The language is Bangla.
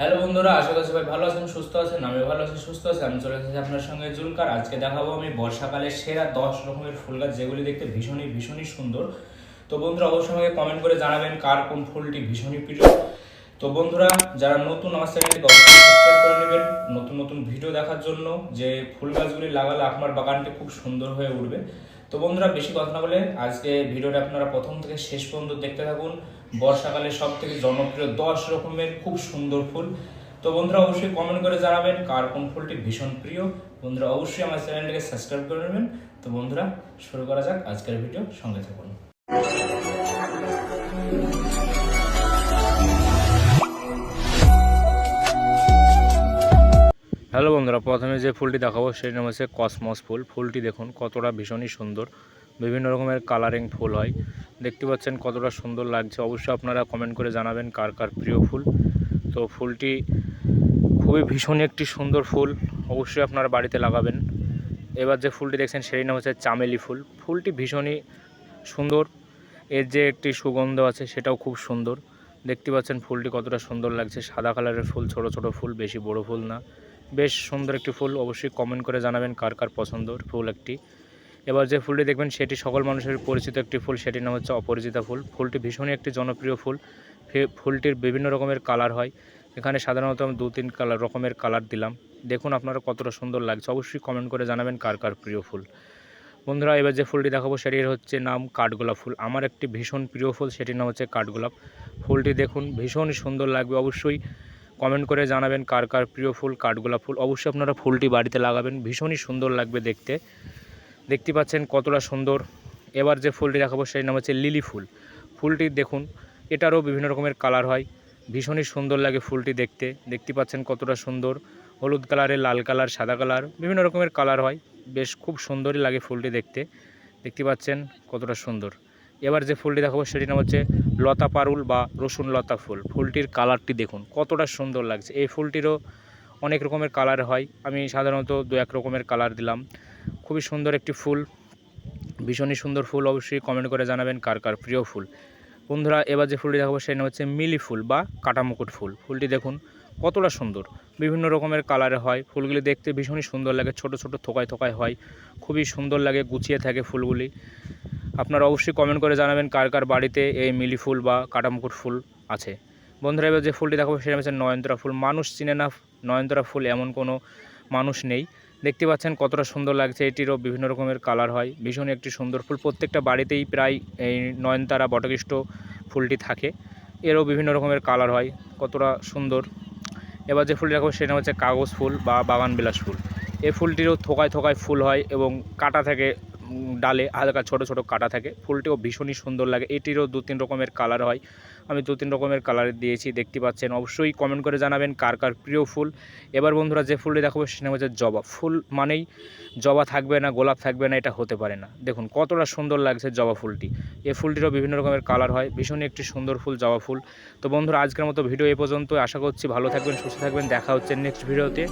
হ্যালো বন্ধুরা, আশা করছি ভাই ভালো আছেন, সুস্থ আছেন আমি ভালো আছি, সুস্থ আছি। আমি চলে এসেছি আপনার সঙ্গে জুলকার। আজকে দেখাবো আমি বর্ষাকালের সেরা দশ রকমের ফুল গাছ, যেগুলি দেখতে ভীষণই ভীষণই সুন্দর। তো বন্ধুরা, অবশ্যই আমাকে কমেন্ট করে জানাবেন কার কোন ফুলটি ভীষণই প্রিয়। তো বন্ধুরা, যারা নতুন আমার চ্যানেলটিকে অবশ্যই সাবস্ক্রাইব করে নেবেন, নতুন নতুন ভিডিও দেখার জন্য যে ফুল গাছগুলি লাগালে আপনার বাগানটি খুব সুন্দর হয়ে উঠবে। তো বন্ধুরা, বেশি কথা না বলে আজকে ভিডিওটা আপনারা প্রথম থেকে শেষ পর্যন্ত দেখতে থাকুন। বর্ষাকালে সব থেকে জনপ্রিয় দশ রকমের খুব সুন্দর ফুল। তো বন্ধুরা, অবশ্যই কমেন্ট করে জানাবেন কার কোন ফুলটি ভীষণ প্রিয়। বন্ধুরা, অবশ্যই আমার চ্যানেলটিকে সাবস্ক্রাইব করে নেবেন। তো বন্ধুরা, শুরু করা যাক আজকের ভিডিও সঙ্গে থাকুন। হ্যালো বন্ধুরা, প্রথমে যে ফুলটি দেখাবো সেই নাম হচ্ছে কসমস ফুল। ফুলটি দেখুন, কতটা ভীষণই সুন্দর। বিভিন্ন রকমের কালারিং ফুল হয়। দেখতে পাচ্ছেন কতটা সুন্দর লাগছে। অবশ্যই আপনারা কমেন্ট করে জানাবেন কার কার প্রিয় ফুল। তো ফুলটি খুবই ভীষণই একটি সুন্দর ফুল। অবশ্যই আপনারা বাড়িতে লাগাবেন। এবার যে ফুলটি দেখছেন সেই নাম হচ্ছে চামেলি ফুল। ফুলটি ভীষণই সুন্দর। এর যে একটি সুগন্ধ আছে সেটাও খুব সুন্দর। দেখতে পাচ্ছেন ফুলটি কতটা সুন্দর লাগছে। সাদা কালারের ফুল, ছোট ছোট ফুল, বেশি বড় ফুল না। বেশ সুন্দর একটি ফুল অবশ্যই কমেন্ট করে জানাবেন কার কার পছন্দর ফুল একটি। এবার যে ফুলটি দেখবেন, সেটি সকল মানুষের পরিচিত একটি ফুল, সেটির নাম হচ্ছে অপরিচিতা ফুল। ফুলটি ভীষণই একটি জনপ্রিয় ফুল। ফুলটির বিভিন্ন রকমের কালার হয়। এখানে সাধারণত আমি দু তিন কালার রকমের কালার দিলাম। দেখুন আপনারা কতটা সুন্দর লাগছে। অবশ্যই কমেন্ট করে জানাবেন কার কার প্রিয় ফুল। বন্ধুরা, এবার যে ফুলটি দেখাবো, সেটির হচ্ছে নাম কাঠগোলাপ ফুল। আমার একটি ভীষণ প্রিয় ফুল, সেটির নাম হচ্ছে কাঠগোলাপ। ফুলটি দেখুন, ভীষণই সুন্দর লাগবে। অবশ্যই কমেন্ট করে জানাবেন কার কার প্রিয় ফুল, কাঠগোলাপ ফুল। অবশ্যই আপনারা ফুলটি বাড়িতে লাগাবেন, ভীষণই সুন্দর লাগবে দেখতে। দেখতে পাচ্ছেন কতটা সুন্দর। এবার যে ফুলটি দেখাবো সেই নাম হচ্ছে লিলি ফুল। ফুলটি দেখুন, এটারও বিভিন্ন রকমের কালার হয়। ভীষণই সুন্দর লাগে ফুলটি দেখতে। দেখতে পাচ্ছেন কতটা সুন্দর। হলুদ কালারের লাল কালার, সাদা কালার, বিভিন্ন রকমের কালার হয়। বেশ খুব সুন্দরই লাগে ফুলটি দেখতে। দেখতে পাচ্ছেন কতটা সুন্দর। এবার যে ফুলটি দেখাবো সেটির নাম হচ্ছে লতা পারুল বা রসুন লতা ফুল। ফুলটির কালারটি দেখুন, কতটা সুন্দর লাগছে। এই ফুলটিরও অনেক রকমের কালার হয়। আমি সাধারণত দু এক রকমের কালার দিলাম। খুবই সুন্দর একটি ফুল, ভীষণই সুন্দর ফুল। অবশ্যই কমেন্ট করে জানাবেন কার কার প্রিয় ফুল। বন্ধুরা, এবার যে ফুলটি দেখাবো সেই নাম হচ্ছে মিলি ফুল বা কাটামুকুট ফুল। ফুলটি দেখুন, কতটা সুন্দর। বিভিন্ন রকমের কালারে হয়। ফুলগুলি দেখতে ভীষণই সুন্দর লাগে। ছোট ছোট থোকায় থোকায় হয়। খুবই সুন্দর লাগে, গুছিয়ে থাকে ফুলগুলি। আপনারা অবশ্যই কমেন্ট করে জানাবেন কার কার বাড়িতে এই মিলি ফুল বা কাটামুকুট ফুল আছে। বন্ধুরা, এবার যে ফুলটি দেখাবো সেটা হচ্ছে নয়নতরা ফুল। মানুষ চিনে না নয়নতরা ফুল এমন কোনো মানুষ নেই। দেখতে পাচ্ছেন কতটা সুন্দর লাগছে, এটিরও বিভিন্ন রকমের কালার হয়। ভীষণ একটি সুন্দর ফুল। প্রত্যেকটা বাড়িতেই প্রায় এই নয়নতারা বটকৃষ্ট ফুলটি থাকে। এরও বিভিন্ন রকমের কালার হয়, কতটা সুন্দর। এবার যে ফুলটি রাখব সেটা হচ্ছে কাগজ ফুল বা বাগান বিলাস ফুল। এই ফুলটিরও থোকায় থোকায় ফুল হয় এবং কাটা থাকে ডালে হালকা ছোট ছোট কাটা থাকে। ফুলটিও ভীষণই সুন্দর লাগে। এটিরও দু তিন রকমের কালার হয়। আমি দু তিন রকমের কালার দিয়েছি, দেখতে পাচ্ছেন। অবশ্যই কমেন্ট করে জানাবেন কার কার প্রিয় ফুল। এবার বন্ধুরা যে ফুলটি দেখাবো, সেটা হচ্ছে জবা। ফুল মানেই জবা থাকবে না, গোলাপ থাকবে না, এটা হতে পারে না। দেখুন, কতটা সুন্দর লাগছে জবা ফুলটি। এই ফুলটিরও বিভিন্ন রকমের কালার হয়। ভীষণই একটি সুন্দর ফুল, জবা ফুল। তো বন্ধুরা, আজকের মতো ভিডিও এ পর্যন্ত আশা করছি ভালো থাকবেন, সুস্থ থাকবেন। দেখা হচ্ছে নেক্সট ভিডিওতে